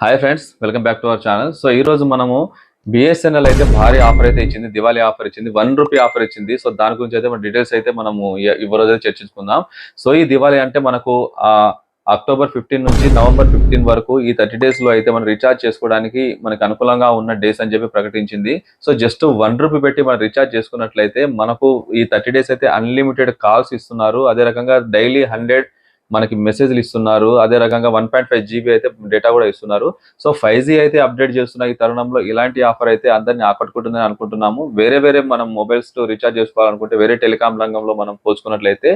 Hi friends welcome back to our channel so ఈ రోజు మనము బిఎస్ఎన్ఎల్ అయితే భారీ ఆఫర్ అయితే ఇచ్చింది దివాళీ ఆఫర్ ఇచ్చింది వన్ రూపీ ఆఫర్ ఇచ్చింది. సో దాని గురించి అయితే మన డీటెయిల్స్ అయితే మనము ఈ- రోజు అయితే చర్చించుకుందాం. సో ఈ దివాళీ అంటే మనకు అక్టోబర్ ఫిఫ్టీన్ నుంచి నవంబర్ ఫిఫ్టీన్ వరకు ఈ థర్టీ డేస్లో అయితే మనం రీఛార్జ్ చేసుకోవడానికి మనకు అనుకూలంగా ఉన్న డేస్ అని చెప్పి ప్రకటించింది. సో జస్ట్ వన్ రూపీ పెట్టి మనం రీఛార్జ్ చేసుకున్నట్లయితే మనకు ఈ థర్టీ డేస్ అయితే అన్లిమిటెడ్ కాల్స్ ఇస్తున్నారు. అదే రకంగా డైలీ హండ్రెడ్ మనకి మెసేజ్లు ఇస్తున్నారు. అదే రకంగా వన్ పాయింట్ ఫైవ్ జీబీ అయితే డేటా కూడా ఇస్తున్నారు. సో ఫైవ్ జీ అయితే అప్డేట్ చేస్తున్న ఈ తరుణంలో ఇలాంటి ఆఫర్ అయితే అందరినీ ఆకట్టుకుంటుందని అనుకుంటున్నాము. వేరే వేరే మనం మొబైల్స్తో రీఛార్జ్ చేసుకోవాలనుకుంటే వేరే టెలికాం రంగంలో మనం పోల్చుకున్నట్లయితే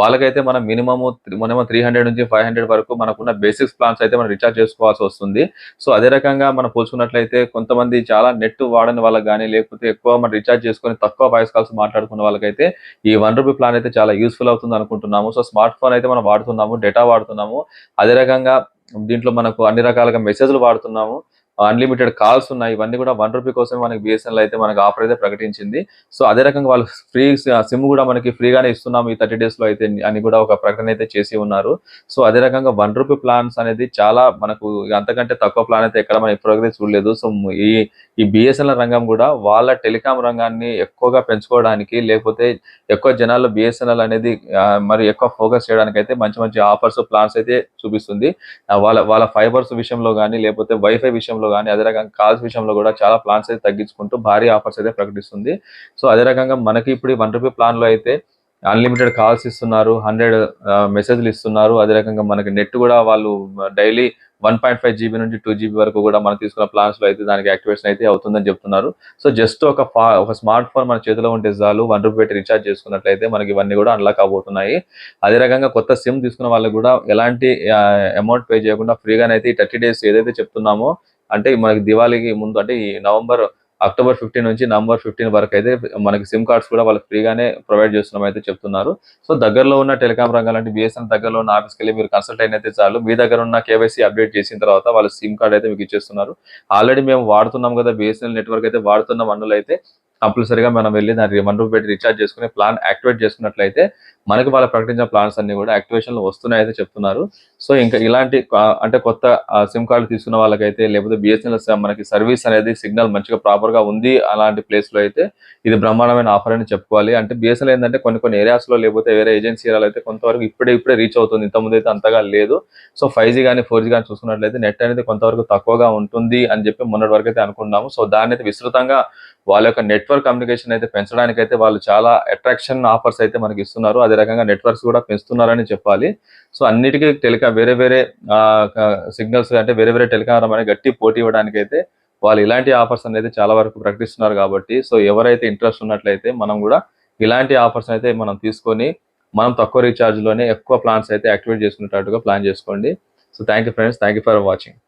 వాళ్ళకైతే మనం మినిమమ్ మినిమం త్రీ హండ్రెడ్ నుంచి ఫైవ్ హండ్రెడ్ వరకు మనకున్న బేసిక్స్ ప్లాన్స్ అయితే మనం రీఛార్జ్ చేసుకోవాల్సి వస్తుంది. సో అదే రకంగా మనం పోల్చుకున్నట్లయితే కొంతమంది చాలా నెట్ వాడని వాళ్ళకి కానీ లేకపోతే ఎక్కువ మనం రీఛార్జ్ చేసుకొని తక్కువ వాయిస్ కాల్స్ మాట్లాడుకున్న వాళ్ళకైతే ఈ వన్ రూపీ ప్లాన్ అయితే చాలా యూస్ఫుల్ అవుతుంది అనుకుంటున్నాము. సో స్మార్ట్ ఫోన్ అయితే మనం వాడుతున్నాము డేటా వాడుతున్నాము. అదే రకంగా దీంట్లో మనకు అన్ని రకాలుగా మెసేజ్లు వాడుతున్నాము. అన్లిమిటెడ్ కాల్స్ ఉన్నాయి. ఇవన్నీ కూడా వన్ రూపీ కోసం మనకి బిఎస్ఎన్ఎల్ అయితే మనకి ఆఫర్ అయితే ప్రకటించింది. సో అదే రకంగా వాళ్ళు ఫ్రీ సిమ్ కూడా మనకి ఫ్రీగానే ఇస్తున్నాము ఈ థర్టీ డేస్లో అయితే అని కూడా ఒక ప్రకటన అయితే చేసి ఉన్నారు. సో అదే రకంగా వన్ రూపీ ప్లాన్స్ అనేది చాలా మనకు అంతకంటే తక్కువ ప్లాన్ అయితే ఎక్కడ మనం ఇప్పటికైతే చూడలేదు. సో ఈ ఈ బిఎస్ఎన్ఎల్ రంగం కూడా వాళ్ళ టెలికాం రంగాన్ని ఎక్కువగా పెంచుకోవడానికి లేకపోతే ఎక్కువ జనాల్లో బిఎస్ఎన్ఎల్ అనేది మరి ఎక్కువ ఫోకస్ చేయడానికి అయితే మంచి మంచి ఆఫర్స్ ప్లాన్స్ అయితే చూపిస్తుంది. వాళ్ళ వాళ్ళ ఫైబర్స్ విషయంలో కానీ లేకపోతే వైఫై విషయంలో కానీ అదే రకంగా కాల్స్ విషయంలో కూడా చాలా ప్లాన్స్ అయితే తగ్గించుకుంటూ భారీ ఆఫర్స్ అయితే ప్రకటిస్తుంది. సో అదే రకంగా మనకి ఇప్పుడు వన్ రూపీ ప్లాన్లో అయితే అన్లిమిటెడ్ కాల్స్ ఇస్తున్నారు హండ్రెడ్ మెసేజ్లు ఇస్తున్నారు. అదే రకంగా మనకి నెట్ కూడా వాళ్ళు daily one point five GB నుంచి టూ జీబీ వరకు కూడా మనం తీసుకున్న ప్లాన్స్లో అయితే దానికి యాక్టివేషన్ అయితే అవుతుందని చెప్తున్నారు. సో జస్ట్ ఒక ఫా- ఒక స్మార్ట్ ఫోన్ మన చేతిలో ఉంటే చాలు వన్ రూపీ పెట్టి రీఛార్జ్ చేసుకున్నట్లయితే మనకి ఇవన్నీ కూడా అన్లాక్ అవబోతున్నాయి. అదే రకంగా కొత్త సిమ్ తీసుకున్న వాళ్ళకి కూడా ఎలాంటి అమౌంట్ పే చేయకుండా ఫ్రీగానైతే ఈ థర్టీ డేస్ ఏదైతే చెప్తున్నామో అంటే మనకి దివాళీకి ముందు అంటే ఈ నవంబర్ అక్టోబర్ ఫిఫ్టీన్ నుంచి నవంబర్ ఫిఫ్టీన్ వరకు అయితే మనకి సిమ్ కార్డ్స్ కూడా వాళ్ళకి ఫ్రీగానే ప్రొవైడ్ చేస్తున్నాం అయితే చెప్తున్నారు. సో దగ్గరలో ఉన్న టెలికాం రంగాలు అంటే బిఎస్ఎన్ దగ్గరలో ఉన్న ఆఫీస్కి వెళ్ళి మీరు కన్సల్ట్ అయినైతే చాలు. మీ దగ్గర ఉన్న కేవైసీ అప్డేట్ చేసిన తర్వాత వాళ్ళు సిమ్ కార్డ్ అయితే మీకు ఇచ్చేస్తున్నారు. ఆల్రెడీ మేము వాడుతున్నాం కదా బిఎస్ఎన్ఎల్ నెట్వర్క్ అయితే వాడుతున్న వన్నులు అయితే కంపల్సరీగా మనం వెళ్ళి దాన్ని వన్ రూపీ పెట్టి రీఛార్జ్ చేసుకుని ప్లాన్ యాక్టివేట్ చేసుకున్నట్లయితే మనకి వాళ్ళు ప్రకటించిన ప్లాన్స్ అన్ని కూడా యాక్టివేషన్లో వస్తున్నాయి అయితే చెప్తున్నారు. సో ఇంకా ఇలాంటి అంటే కొత్త సిమ్ కార్డు తీసుకున్న వాళ్ళకైతే లేకపోతే బిఎస్ఎన్ఎల్ మనకి సర్వీస్ అనేది సిగ్నల్ మంచిగా ప్రాపర్గా ఉంది అలాంటి ప్లేస్లో అయితే ఇది బ్రహ్మాండమైన ఆఫర్ అని చెప్పుకోవాలి. అంటే బిఎస్ఎన్ఎల్ ఏంటంటే కొన్ని కొన్ని ఏరియాస్లో లేకపోతే వేరే ఏజెన్సీ ఏరియాలో అయితే కొంతవరకు ఇప్పుడే ఇప్పుడే రీచ్ అవుతుంది. ఇంతకుముందు అయితే అంతగా లేదు. సో ఫైవ్ జీ కానీ ఫోర్ జీ కానీ చూసుకున్నట్లయితే నెట్ అనేది కొంతవరకు తక్కువగా ఉంటుంది అని చెప్పి మొన్నటి వరకు అయితే అనుకున్నాము. సో దాన్ని అయితే విస్తృతంగా వాళ్ళ యొక్క నెట్వర్క్ కమ్యూనికేషన్ అయితే పెంచడానికి అయితే వాళ్ళు చాలా అట్రాక్షన్ ఆఫర్స్ అయితే మనకి ఇస్తున్నారు. అదే రకంగా నెట్వర్క్స్ కూడా పెంచుతున్నారని చెప్పాలి. సో అన్నిటికీ టెలికా వేరే వేరే సిగ్నల్స్ అంటే వేరే వేరే టెలికాం అనేది గట్టి పోటీ ఇవ్వడానికి అయితే వాళ్ళు ఇలాంటి ఆఫర్స్ అనేది చాలా వరకు ప్రకటిస్తున్నారు కాబట్టి సో ఎవరైతే ఇంట్రెస్ట్ ఉన్నట్లయితే మనం కూడా ఇలాంటి ఆఫర్స్ అయితే మనం తీసుకొని మనం తక్కువ రీఛార్జ్లోనే ఎక్కువ ప్లాన్స్ అయితే యాక్టివేట్ చేసుకునేటట్టుగా ప్లాన్ చేసుకోండి. So thank you friends thank you for watching